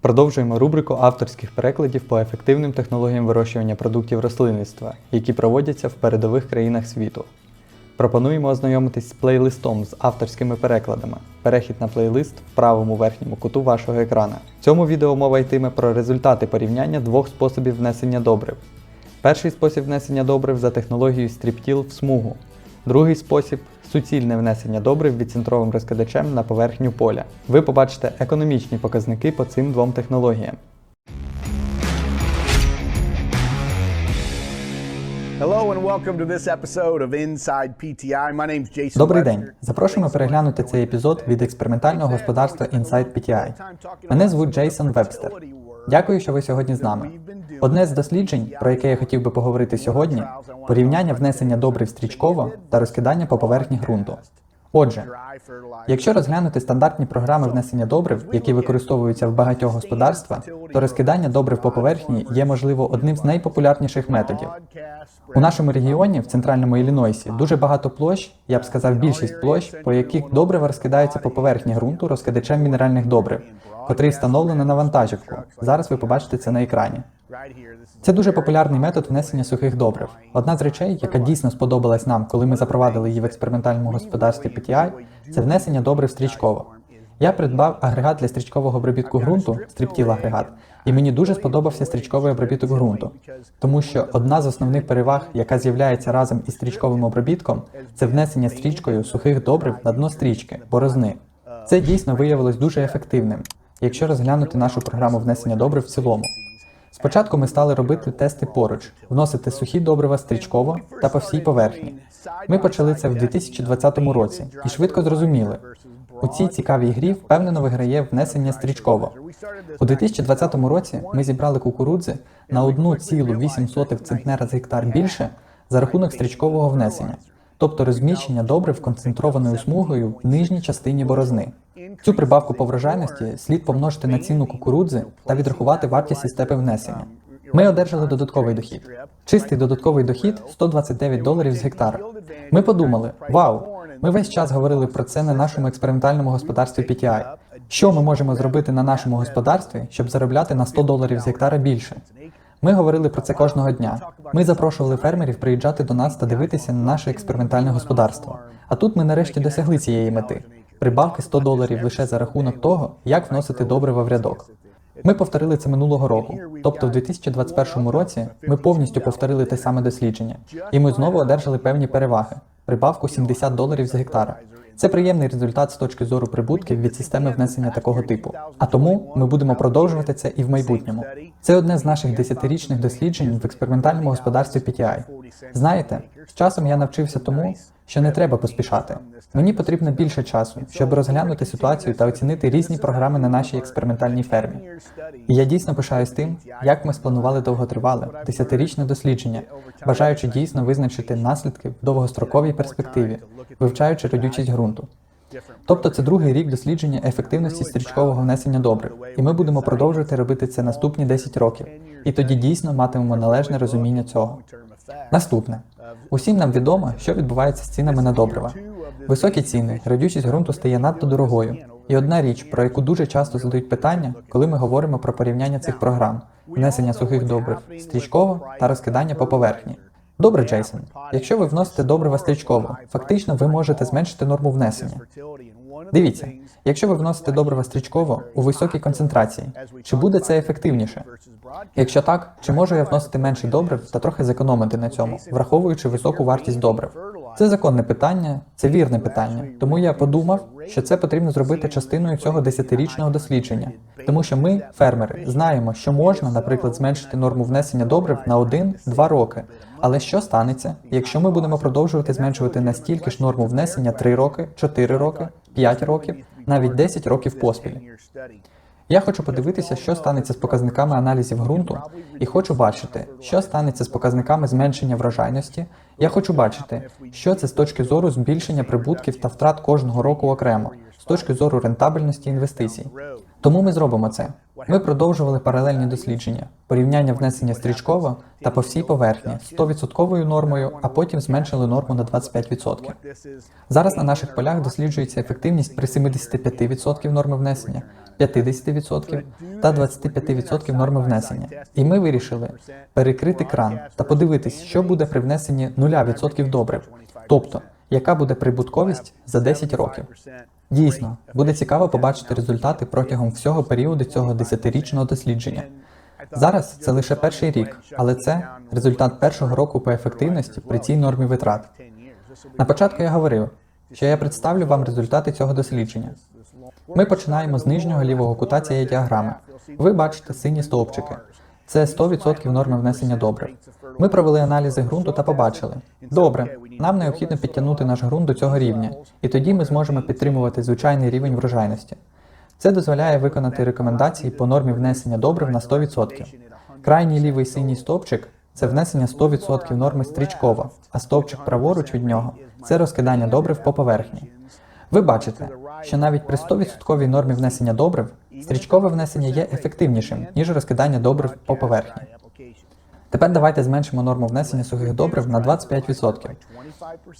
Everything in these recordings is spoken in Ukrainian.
Продовжуємо рубрику авторських перекладів по ефективним технологіям вирощування продуктів рослинництва, які проводяться в передових країнах світу. Пропонуємо ознайомитись з плейлистом з авторськими перекладами. Перехід на плейлист в правому верхньому куту вашого екрана. В цьому відео мова йтиме про результати порівняння двох способів внесення добрив. Перший спосіб внесення добрив за технологією стріптіл в смугу. Другий спосіб суцільне внесення добрив відцентровим розкидачем на поверхню поля. Ви побачите економічні показники по цим двом технологіям. Hello and welcome to this episode of Inside PTI. My name's Jason. Добрий день! Запрошуємо переглянути цей епізод від експериментального господарства Inside PTI. Мене звуть Джейсон Вебстер. Дякую, що ви сьогодні з нами. Одне з досліджень, про яке я хотів би поговорити сьогодні, порівняння внесення добрив стрічково та розкидання по поверхні ґрунту. Отже, якщо розглянути стандартні програми внесення добрив, які використовуються в багатьох господарствах, то розкидання добрив по поверхні є, можливо, одним з найпопулярніших методів. У нашому регіоні, в центральному Іллінойсі, дуже багато площ, я б сказав, більшість площ, по яких добрива розкидаються по поверхні ґрунту розкидачем мінеральних добрив, котрий встановлено на вантажівку. Зараз ви побачите це на екрані. Це дуже популярний метод внесення сухих добрив. Одна з речей, яка дійсно сподобалась нам, коли ми запровадили її в експериментальному господарстві PTI, це внесення добрив стрічково. Я придбав агрегат для стрічкового обробітку ґрунту, стріптіл агрегат, і мені дуже сподобався стрічковий обробіток ґрунту, тому що одна з основних переваг, яка з'являється разом із стрічковим обробітком, це внесення стрічкою сухих добрив на дно стрічки, борозни. Це дійсно виявилось дуже ефективним, якщо розглянути нашу програму внесення добрив в цілому. Спочатку ми стали робити тести поруч, вносити сухі добрива стрічково та по всій поверхні. Ми почали це в 2020 році і швидко зрозуміли. У цій цікавій грі впевнено виграє внесення стрічково. У 2020 році ми зібрали кукурудзи на 1,8 центнера з гектар більше за рахунок стрічкового внесення, тобто розміщення добрив концентрованою смугою в нижній частині борозни. Цю прибавку по врожайності слід помножити на ціну кукурудзи та відрахувати вартість із степи внесення. Ми одержали додатковий дохід. Чистий додатковий дохід 129 доларів з гектара. Ми подумали: вау, ми весь час говорили про це на нашому експериментальному господарстві PTI. Що ми можемо зробити на нашому господарстві, щоб заробляти на 100 доларів з гектара більше? Ми говорили про це кожного дня. Ми запрошували фермерів приїжджати до нас та дивитися на наше експериментальне господарство. А тут ми нарешті досягли цієї мети. Прибавки 100 доларів лише за рахунок того, як вносити добрива в рядок. Ми повторили це минулого року, тобто в 2021 році ми повністю повторили те саме дослідження, і ми знову одержали певні переваги прибавку 70 доларів з гектара. Це приємний результат з точки зору прибутків від системи внесення такого типу. А тому ми будемо продовжувати це і в майбутньому. Це одне з наших десятирічних досліджень в експериментальному господарстві PTI. Знаєте, з часом я навчився тому, що не треба поспішати. Мені потрібно більше часу, щоб розглянути ситуацію та оцінити різні програми на нашій експериментальній фермі. І я дійсно пишаюсь тим, як ми спланували довготривале, десятирічне дослідження, бажаючи дійсно визначити наслідки в довгостроковій перспективі, вивчаючи родючість ґрунту. Тобто це другий рік дослідження ефективності стрічкового внесення добрив, і ми будемо продовжувати робити це наступні 10 років, і тоді дійсно матимемо належне розуміння цього. Наступне. Усім нам відомо, що відбувається з цінами на добрива. Високі ціни, радючість ґрунту стає надто дорогою. І одна річ, про яку дуже часто задають питання, коли ми говоримо про порівняння цих програм: внесення сухих добрив стрічково та розкидання по поверхні. Добре, Джейсон. Якщо ви вносите добрива стрічково, фактично ви можете зменшити норму внесення. Дивіться, якщо ви вносите добрива стрічково у високій концентрації, чи буде це ефективніше? Якщо так, чи можу я вносити менше добрив та трохи зекономити на цьому, враховуючи високу вартість добрив? Це законне питання, це вірне питання. Тому я подумав, що це потрібно зробити частиною цього десятирічного дослідження, тому що ми, фермери, знаємо, що можна, наприклад, зменшити норму внесення добрив на 1-2 роки. Але що станеться, якщо ми будемо продовжувати зменшувати настільки ж норму внесення 3 роки, 4 роки, 5 років, навіть 10 років поспіль? Я хочу подивитися, що станеться з показниками аналізів ґрунту, і хочу бачити, що станеться з показниками зменшення врожайності. Я хочу бачити, що це з точки зору збільшення прибутків та втрат кожного року окремо, точки зору рентабельності інвестицій. Тому ми зробимо це. Ми продовжували паралельні дослідження, порівняння внесення стрічково та по всій поверхні 100% нормою, а потім зменшили норму на 25%. Зараз на наших полях досліджується ефективність при 75% норми внесення, 50% та 25% норми внесення. І ми вирішили перекрити кран та подивитись, що буде при внесенні 0% добрив, тобто яка буде прибутковість за 10 років. Дійсно, буде цікаво побачити результати протягом всього періоду цього 10-річного дослідження. Зараз це лише перший рік, але це результат першого року по ефективності при цій нормі витрат. На початку я говорив, що я представлю вам результати цього дослідження. Ми починаємо з нижнього лівого кута цієї діаграми. Ви бачите сині стовпчики. Це 100% норми внесення добрив. Ми провели аналізи ґрунту та побачили. Добре, нам необхідно підтягнути наш ґрунт до цього рівня, і тоді ми зможемо підтримувати звичайний рівень врожайності. Це дозволяє виконати рекомендації по нормі внесення добрив на 100%. Крайній лівий синій стовпчик це внесення 100% норми стрічково, а стовпчик праворуч від нього це розкидання добрив по поверхні. Ви бачите, що навіть при 100% нормі внесення добрив стрічкове внесення є ефективнішим, ніж розкидання добрив по поверхні. Тепер давайте зменшимо норму внесення сухих добрив на 25%.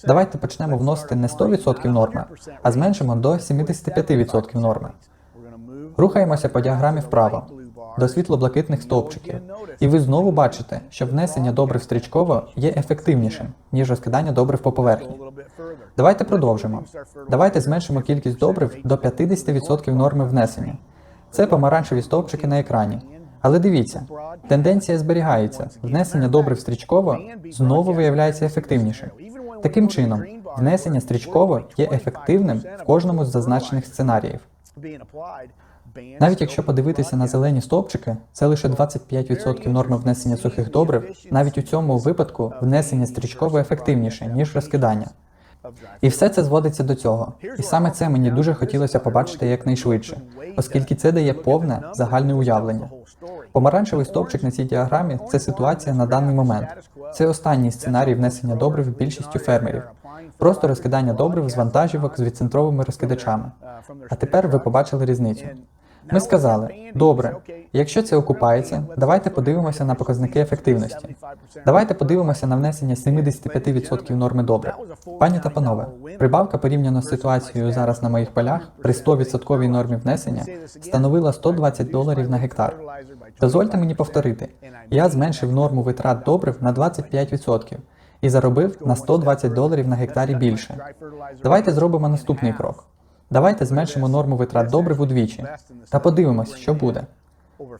Давайте почнемо вносити не 100% норми, а зменшимо до 75% норми. Рухаємося по діаграмі вправо до світло-блакитних стовпчиків, і ви знову бачите, що внесення добрив стрічково є ефективнішим, ніж розкидання добрив по поверхні. Давайте продовжимо. Давайте зменшимо кількість добрив до 50% норми внесення. Це помаранчеві стовпчики на екрані. Але дивіться, тенденція зберігається. Внесення добрив стрічково знову виявляється ефективнішим. Таким чином, внесення стрічково є ефективним в кожному з зазначених сценаріїв. Навіть якщо подивитися на зелені стовпчики, це лише 25% норми внесення сухих добрив. Навіть у цьому випадку внесення стрічково ефективніше, ніж розкидання. І все це зводиться до цього. І саме це мені дуже хотілося побачити якнайшвидше, оскільки це дає повне загальне уявлення. Помаранчевий стовпчик на цій діаграмі це ситуація на даний момент. Це останній сценарій внесення добрив більшістю фермерів. Просто розкидання добрив з вантажівок з відцентровими розкидачами. А тепер ви побачили різницю. Ми сказали, добре, якщо це окупається, давайте подивимося на показники ефективності. Давайте подивимося на внесення 75% норми добре. Пані та панове, прибавка порівняно з ситуацією зараз на моїх полях при 100% нормі внесення становила 120 доларів на гектар. Дозвольте мені повторити, я зменшив норму витрат добрив на 25% і заробив на 120 доларів на гектарі більше. Давайте зробимо наступний крок. Давайте зменшимо норму витрат добрив удвічі та подивимось, що буде.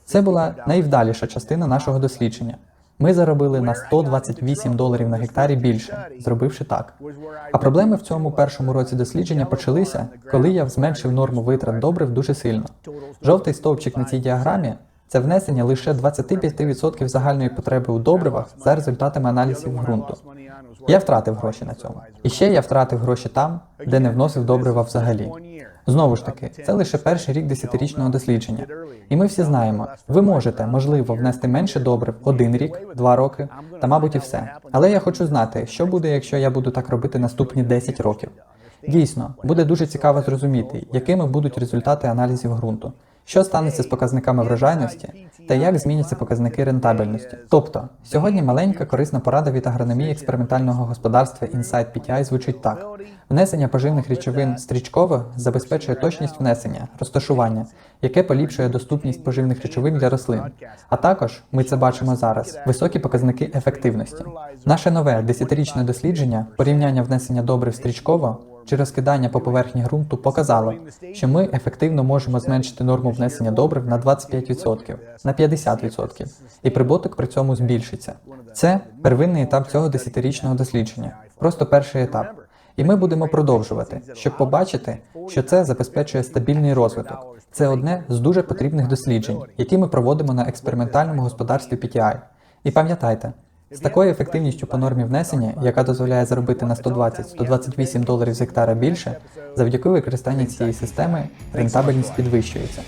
Це була найвдаліша частина нашого дослідження. Ми заробили на 128 доларів на гектарі більше, зробивши так. А проблеми в цьому першому році дослідження почалися, коли я зменшив норму витрат добрив дуже сильно. Жовтий стовпчик на цій діаграмі це внесення лише 25% загальної потреби у добривах за результатами аналізів ґрунту. Я втратив гроші на цьому. І ще я втратив гроші там, де не вносив добрива взагалі. Знову ж таки, це лише перший рік десятирічного дослідження. І ми всі знаємо, ви можете, можливо, внести менше добрив один рік, два роки, та, мабуть, і все. Але я хочу знати, що буде, якщо я буду так робити наступні 10 років. Дійсно, буде дуже цікаво зрозуміти, якими будуть результати аналізів ґрунту, що станеться з показниками врожайності та як зміняться показники рентабельності. Тобто, сьогодні маленька корисна порада від агрономії експериментального господарства Insight PTI звучить так: внесення поживних речовин стрічково забезпечує точність внесення, розташування, яке поліпшує доступність поживних речовин для рослин. А також ми це бачимо зараз: високі показники ефективності. Наше нове десятирічне дослідження порівняння внесення добрив стрічково чи розкидання по поверхні ґрунту показало, що ми ефективно можемо зменшити норму внесення добрив на 25%, на 50%, і прибуток при цьому збільшиться. Це первинний етап цього десятирічного дослідження, просто перший етап. І ми будемо продовжувати, щоб побачити, що це забезпечує стабільний розвиток. Це одне з дуже потрібних досліджень, які ми проводимо на експериментальному господарстві PTI. І пам'ятайте, з такою ефективністю по нормі внесення, яка дозволяє заробити на 120-128 доларів з гектара більше, завдяки використанню цієї системи рентабельність підвищується.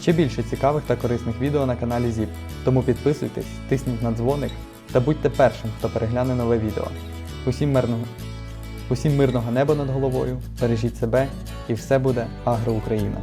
Ще більше цікавих та корисних відео на каналі ZIP, тому підписуйтесь, тисніть на дзвоник та будьте першим, хто перегляне нове відео. Усім мирного! Усім мирного неба над головою, бережіть себе і все буде Агро Україна.